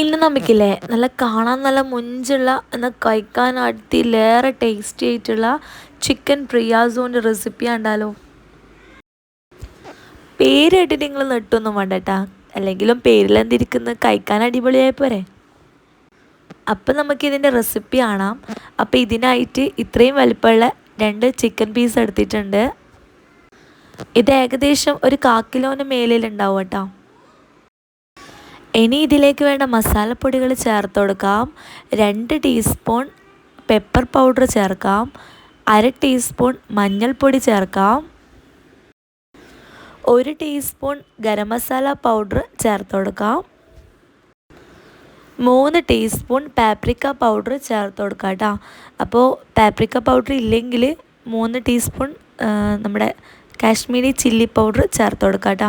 ഇന്ന് നമുക്കില്ലേ നല്ല കാണാൻ നല്ല മുഞ്ചുള്ള എന്നാൽ കഴിക്കാൻ അടുത്തിലേറെ ടേസ്റ്റി ആയിട്ടുള്ള ചിക്കൻ പ്രിയാസോന്റെ റെസിപ്പി ഉണ്ടല്ലോ പേരായിട്ട് നിങ്ങൾ നെട്ടൊന്നും വേണ്ടട്ടാ. അല്ലെങ്കിലും പേരിലെന്തിരിക്കുന്നത് കഴിക്കാൻ അടിപൊളിയായി പോരെ. അപ്പം നമുക്കിതിന്റെ റെസിപ്പി കാണാം. അപ്പോൾ ഇതിനായിട്ട് ഇത്രയും വലിപ്പമുള്ള രണ്ട് ചിക്കൻ പീസ് എടുത്തിട്ടുണ്ട്. ഇത് ഏകദേശം ഒരു കാക്കിലോന് മേലിലുണ്ടാവും കേട്ടോ. ഇനി ഇതിലേക്ക് വേണ്ട മസാലപ്പൊടികൾ ചേർത്ത് കൊടുക്കാം. രണ്ട് ടീസ്പൂൺ പെപ്പർ പൗഡർ ചേർക്കാം. അര ടീസ്പൂൺ മഞ്ഞൾപ്പൊടി ചേർക്കാം. ഒരു ടീസ്പൂൺ ഗരം മസാല പൗഡർ ചേർത്ത് കൊടുക്കാം. മൂന്ന് ടീസ്പൂൺ പാപ്രിക്ക പൗഡർ ചേർത്ത് കൊടുക്കാം കേട്ടോ അപ്പോൾ പാപ്രിക്ക പൗഡർ ഇല്ലെങ്കിൽ മൂന്ന് ടീസ്പൂൺ നമ്മുടെ കാശ്മീരി ചില്ലി പൗഡർ ചേർത്ത് കൊടുക്കാം കേട്ടോ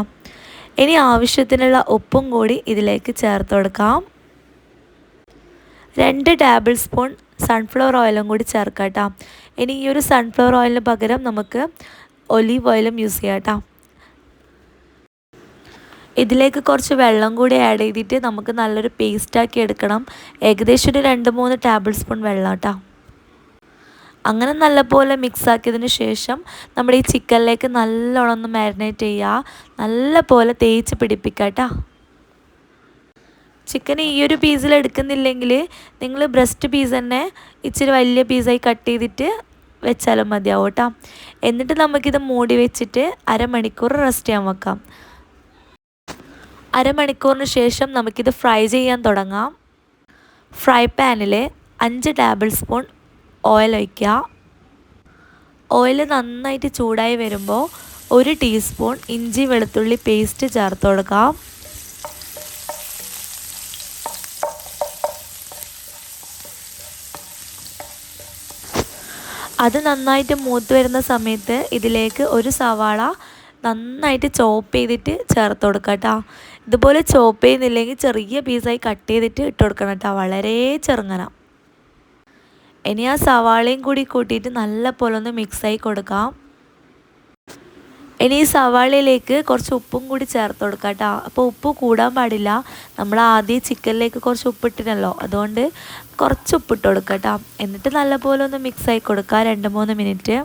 ഇനി ആവശ്യത്തിനുള്ള ഉപ്പും കൂടി ഇതിലേക്ക് ചേർത്ത് കൊടുക്കാം. രണ്ട് ടേബിൾ സ്പൂൺ സൺഫ്ലവർ ഓയിലും കൂടി ചേർക്കാം ഇനി ഈ ഒരു സൺഫ്ലവർ ഓയിലിന് പകരം നമുക്ക് ഒലീവ് ഓയിലും യൂസ് ചെയ്യാം ഇതിലേക്ക് കുറച്ച് വെള്ളം കൂടി ആഡ് ചെയ്തിട്ട് നമുക്ക് നല്ലൊരു പേസ്റ്റാക്കി എടുക്കണം. ഏകദേശം ഒരു രണ്ട് മൂന്ന് ടേബിൾ സ്പൂൺ വെള്ളം കേട്ടോ. അങ്ങനെ നല്ലപോലെ മിക്സ് ആക്കിയതിന് ശേഷം നമ്മുടെ ഈ ചിക്കനിലേക്ക് നല്ലോണം ഒന്ന് മാരിനേറ്റ് ചെയ്യുക നല്ലപോലെ തേച്ച് പിടിപ്പിക്കുക കേട്ടോ ചിക്കൻ ഈ ഒരു പീസിൽ എടുക്കുന്നില്ലെങ്കിൽ നിങ്ങൾ ബ്രസ്റ്റ് പീസ് തന്നെ ഇച്ചിരി വലിയ പീസായി കട്ട് ചെയ്തിട്ട് വെച്ചാലും മതിയാവും കേട്ടോ എന്നിട്ട് നമുക്കിത് മൂടി വെച്ചിട്ട് അരമണിക്കൂർ റെസ്റ്റ് ചെയ്യാൻ വെക്കാം. അരമണിക്കൂറിന് ശേഷം നമുക്കിത് ഫ്രൈ ചെയ്യാൻ തുടങ്ങാം. ഫ്രൈ പാനിൽ അഞ്ച് ടേബിൾ സ്പൂൺ ഓയിൽ ഒഴിക്കുക. ഓയിൽ നന്നായിട്ട് ചൂടായി വരുമ്പോൾ ഒരു ടീസ്പൂൺ ഇഞ്ചി വെളുത്തുള്ളി പേസ്റ്റ് ചേർത്ത് കൊടുക്കാം അത് നന്നായിട്ട് മൂത്ത് വരുന്ന സമയത്ത് ഇതിലേക്ക് ഒരു സവാള നന്നായിട്ട് ചോപ്പ് ചെയ്തിട്ട് ചേർത്ത് കൊടുക്കാം കേട്ടോ ഇതുപോലെ ചോപ്പ് ചെയ്യുന്നില്ലെങ്കിൽ ചെറിയ പീസായി കട്ട് ചെയ്തിട്ട് ഇട്ട് കൊടുക്കണം കേട്ടോ വളരെ ചെറുങ്ങന. ഇനി ആ സവാളയും കൂടി കൂട്ടിയിട്ട് നല്ല പോലെ ഒന്ന് മിക്സായി കൊടുക്കാം. ഇനി ഈ സവാളയിലേക്ക് കുറച്ച് ഉപ്പും കൂടി ചേർത്ത് കൊടുക്കാം കേട്ടോ. അപ്പോൾ ഉപ്പ് കൂടാൻ പാടില്ല. നമ്മൾ ആദ്യം ചിക്കനിലേക്ക് കുറച്ച് ഉപ്പിട്ടിനല്ലോ അതുകൊണ്ട് കുറച്ച് ഉപ്പിട്ട് കൊടുക്കാം കേട്ടോ. എന്നിട്ട് നല്ലപോലെ ഒന്ന് മിക്സായി കൊടുക്കുക രണ്ട് മൂന്ന് മിനിറ്റ്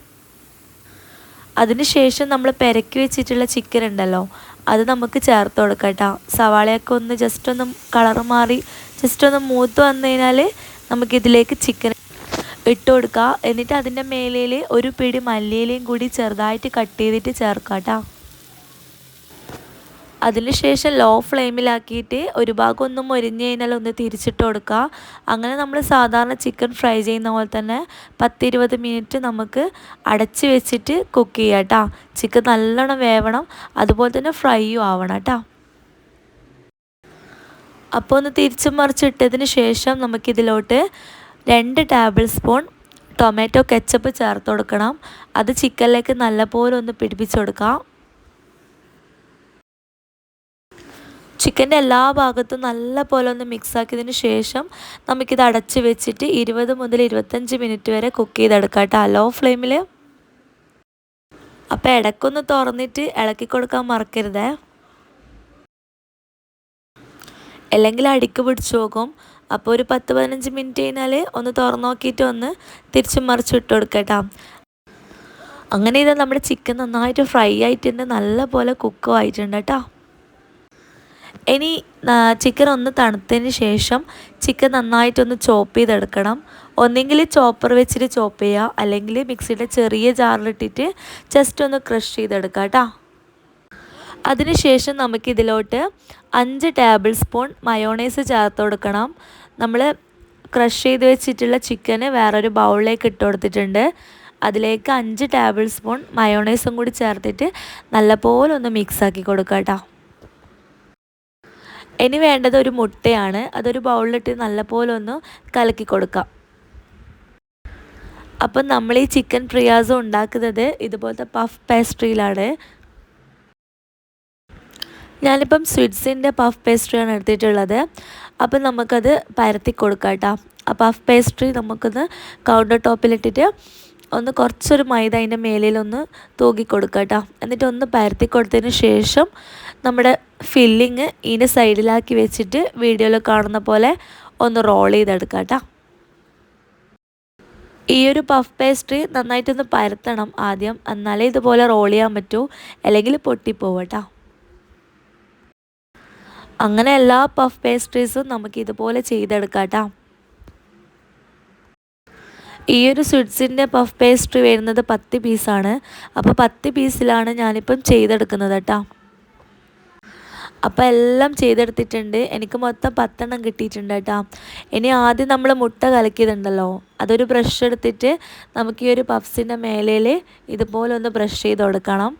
അതിനുശേഷം നമ്മൾ പെരക്കി വെച്ചിട്ടുള്ള ചിക്കൻ ഉണ്ടല്ലോ അത് നമുക്ക് ചേർത്ത് കൊടുക്കാം കേട്ടോ. സവാളയൊക്കെ ഒന്ന് ജസ്റ്റ് ഒന്ന് കളർ മാറി ജസ്റ്റ് ഒന്ന് മൂത്ത് വന്നു കഴിഞ്ഞാൽ നമുക്കിതിലേക്ക് ചിക്കൻ ഇട്ട് കൊടുക്കുക എന്നിട്ട് അതിന്റെ മേലയിൽ ഒരു പിടി മല്ലിയിലയും കൂടി ചെറുതായിട്ട് കട്ട് ചെയ്തിട്ട് ചേർക്കുക കേട്ടോ അതിനുശേഷം ലോ ഫ്ലെയിമിലാക്കിയിട്ട് ഒരു ഭാഗം ഒന്ന് മൊരിഞ്ഞ് കഴിഞ്ഞാൽ ഒന്ന് തിരിച്ചിട്ട് കൊടുക്കുക അങ്ങനെ നമ്മൾ സാധാരണ ചിക്കൻ ഫ്രൈ ചെയ്യുന്ന പോലെ തന്നെ പത്തിരുപത് മിനിറ്റ് നമുക്ക് അടച്ച് വെച്ചിട്ട് കുക്ക് ചെയ്യാം കേട്ടോ ചിക്കൻ നല്ലോണം വേവണം. അതുപോലെ തന്നെ ഫ്രൈയും ആവണം കേട്ടോ അപ്പോൾ ഒന്ന് തിരിച്ചും മറിച്ചിട്ടതിന് ശേഷം നമുക്കിതിലോട്ട് രണ്ട് ടേബിൾ സ്പൂൺ ടൊമാറ്റോ കെച്ചപ്പ് ചേർത്ത് കൊടുക്കണം. അത് ചിക്കനിലേക്ക് നല്ലപോലെ ഒന്ന് പിടിപ്പിച്ച് കൊടുക്കാം. ചിക്കന്റെ എല്ലാ ഭാഗത്തും നല്ല പോലെ ഒന്ന് മിക്സാക്കിയതിന് ശേഷം നമുക്കിത് അടച്ച് വെച്ചിട്ട് ഇരുപത് മുതൽ ഇരുപത്തഞ്ച് മിനിറ്റ് വരെ കുക്ക് ചെയ്തെടുക്കാം കേട്ടോ. ലോ ഫ്ലെയിമിൽ അപ്പോൾ ഇടയ്ക്കൊന്ന് തുറന്നിട്ട് ഇളക്കി കൊടുക്കാൻ മറക്കരുതേ. അല്ലെങ്കിൽ അടിക്ക് പിടിച്ചു പോകും. അപ്പോൾ ഒരു പത്ത് പതിനഞ്ച് മിനിറ്റ് കഴിഞ്ഞാൽ ഒന്ന് തുറന്നു നോക്കിയിട്ട് ഒന്ന് തിരിച്ചും മറിച്ച് ഇട്ട് കൊടുക്കട്ടോ അങ്ങനെ ഇത് നമ്മുടെ ചിക്കൻ നന്നായിട്ട് ഫ്രൈ ആയിട്ടുണ്ട്. നല്ല പോലെ കുക്കും ആയിട്ടുണ്ട് കേട്ടോ. ഇനി ചിക്കൻ ഒന്ന് തണുത്തതിന് ശേഷം ചിക്കൻ നന്നായിട്ടൊന്ന് ചോപ്പ് ചെയ്തെടുക്കണം. ഒന്നെങ്കിൽ ചോപ്പർ വെച്ചിട്ട് ചോപ്പ് ചെയ്യുക അല്ലെങ്കിൽ മിക്സിയുടെ ചെറിയ ജാറിലിട്ടിട്ട് ജസ്റ്റ് ഒന്ന് ക്രഷ് ചെയ്തെടുക്കാം കേട്ടോ. അതിനുശേഷം നമുക്കിതിലോട്ട് അഞ്ച് ടേബിൾ സ്പൂൺ മയോണൈസ് ചേർത്ത് കൊടുക്കണം. നമ്മൾ ക്രഷ് ചെയ്ത് വെച്ചിട്ടുള്ള ചിക്കന് വേറൊരു ബൗളിലേക്ക് ഇട്ട് കൊടുത്തിട്ടുണ്ട്. അതിലേക്ക് അഞ്ച് ടേബിൾ സ്പൂൺ മയോണൈസും കൂടി ചേർത്തിട്ട് നല്ലപോലെ ഒന്ന് മിക്സാക്കി കൊടുക്കുക കേട്ടോ ഇനി വേണ്ടത് ഒരു മുട്ടയാണ്. അതൊരു ബൗളിലിട്ട് നല്ലപോലെ ഒന്ന് കലക്കി കൊടുക്കാം. അപ്പം നമ്മൾ ഈ ചിക്കൻ പ്രിയാസം ഉണ്ടാക്കുന്നത് ഇതുപോലത്തെ പഫ് പേസ്ട്രിയിലാണ് ഞാനിപ്പം സ്വിറ്റ്സിന്റെ പഫ് പേസ്ട്രിയാണ് എടുത്തിട്ടുള്ളത്. അപ്പം നമുക്കത് പരത്തി കൊടുക്കാം കേട്ടോ ആ പഫ് പേസ്ട്രി നമുക്കൊന്ന് കൗണ്ടർ ടോപ്പിലിട്ടിട്ട് ഒന്ന് കുറച്ചൊരു മൈദ അതിന്റെ മേലിലൊന്ന് തൂക്കി കൊടുക്കുക കേട്ടോ എന്നിട്ട് ഒന്ന് പരത്തി കൊടുത്തതിന് ശേഷം നമ്മുടെ ഫില്ലിങ് ഇതിന്റെ സൈഡിലാക്കി വെച്ചിട്ട് വീഡിയോയിൽ കാണുന്ന പോലെ ഒന്ന് റോൾ ചെയ്തെടുക്കാം കേട്ടോ ഈ ഒരു പഫ് പേസ്ട്രി നന്നായിട്ടൊന്ന് പരത്തണം ആദ്യം. എന്നാലേ ഇതുപോലെ റോൾ ചെയ്യാൻ പറ്റൂ. അല്ലെങ്കിൽ പൊട്ടിപ്പോവും കേട്ടോ അങ്ങനെ എല്ലാ പഫ് പേസ്ട്രീസും നമുക്ക് ഇതുപോലെ ചെയ്തെടുക്കാം ഈ ഒരു സ്വിറ്റ്സിന്റെ പഫ് പേസ്ട്രി വരുന്നത് പത്ത് പീസാണ് അപ്പോൾ പത്ത് പീസിലാണ് ഞാനിപ്പം ചെയ്തെടുക്കുന്നത് കേട്ടോ. അപ്പോൾ എല്ലാം ചെയ്തെടുത്തിട്ടുണ്ട്. എനിക്ക് മൊത്തം പത്തെണ്ണം കിട്ടിയിട്ടുണ്ട് കേട്ടോ. ഇനി ആദ്യം നമ്മൾ മുട്ട കലക്കിയതുണ്ടല്ലോ. അതൊരു ബ്രഷ് എടുത്തിട്ട് നമുക്ക് ഈ ഒരു പഫ്സിന്റെ മേലയിൽ ഇതുപോലെ ഒന്ന് ബ്രഷ് ചെയ്ത് കൊടുക്കണം.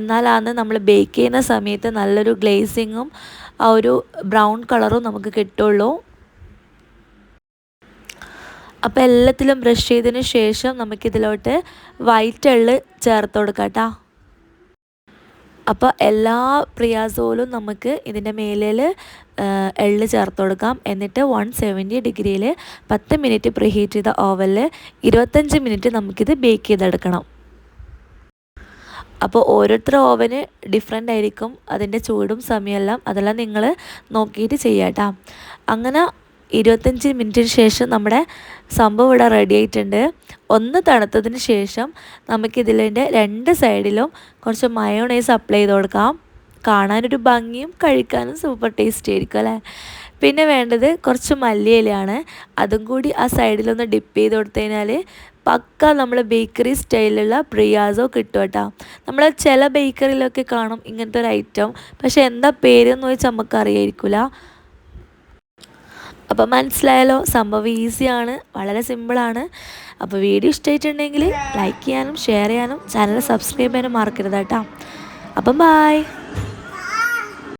എന്നാലാണ് നമ്മൾ ബേക്ക് ചെയ്യുന്ന സമയത്ത് നല്ലൊരു ഗ്ലേസിങ്ങും ആ ഒരു ബ്രൗൺ കളറും നമുക്ക് കിട്ടുള്ളൂ. അപ്പോൾ എല്ലാത്തിലും ബ്രഷ് ചെയ്തതിന് ശേഷം നമുക്കിതിലോട്ട് വൈറ്റ് എള്ള് ചേർത്ത് കൊടുക്കാം കേട്ടോ. അപ്പോൾ എല്ലാ പ്രിയാസോലും നമുക്ക് ഇതിന്റെ മേലിൽ എള്ള് ചേർത്ത് കൊടുക്കാം. എന്നിട്ട് വൺ സെവന്റി ഡിഗ്രിയിൽ പത്ത് മിനിറ്റ് പ്രീഹീറ്റ് ചെയ്ത ഓവനിൽ ഇരുപത്തഞ്ച് മിനിറ്റ് നമുക്കിത് ബേക്ക് ചെയ്തെടുക്കണം. അപ്പോൾ ഓരോരുത്തർ ഓവന് ഡിഫറെന്റ് ആയിരിക്കും അതിന്റെ ചൂടും സമയമെല്ലാം അതെല്ലാം നിങ്ങൾ നോക്കിയിട്ട് ചെയ്യാട്ടോ. അങ്ങനെ ഇരുപത്തഞ്ച് മിനിറ്റിന് ശേഷം നമ്മുടെ സംഭവം ഇവിടെ റെഡി ആയിട്ടുണ്ട്. ഒന്ന് തണുത്തതിന് ശേഷം നമുക്കിതിലിന്റെ രണ്ട് സൈഡിലും കുറച്ച് മയോണൈസ് അപ്ലൈ ചെയ്ത് കൊടുക്കാം. കാണാനൊരു ഭംഗിയും കഴിക്കാനും സൂപ്പർ ടേസ്റ്റി ആയിരിക്കും അല്ലേ? പിന്നെ വേണ്ടത് കുറച്ച് മല്ലിയിലയാണ്. അതും കൂടി ആ സൈഡിലൊന്ന് ഡിപ്പ് ചെയ്ത് കൊടുത്തു കഴിഞ്ഞാൽ പക്ക നമ്മൾ ബേക്കറി സ്റ്റൈലിലുള്ള പ്രിയാസോ കിട്ടും കേട്ടോ. നമ്മൾ ചില ബേക്കറിയിലൊക്കെ കാണും ഇങ്ങനത്തെ ഒരു ഐറ്റം പക്ഷേ എന്താ പേരെന്ന് ചോദിച്ചാൽ നമുക്ക് അറിയായിരിക്കില്ല അപ്പോൾ മനസ്സിലായാലോ സംഭവം ഈസിയാണ് വളരെ സിമ്പിളാണ് അപ്പോൾ വീഡിയോ ഇഷ്ടമായിട്ടുണ്ടെങ്കിൽ ലൈക്ക് ചെയ്യാനും ഷെയർ ചെയ്യാനും ചാനൽ സബ്സ്ക്രൈബ് ചെയ്യാനും മറക്കരുത് കേട്ടോ. അപ്പം ബായ്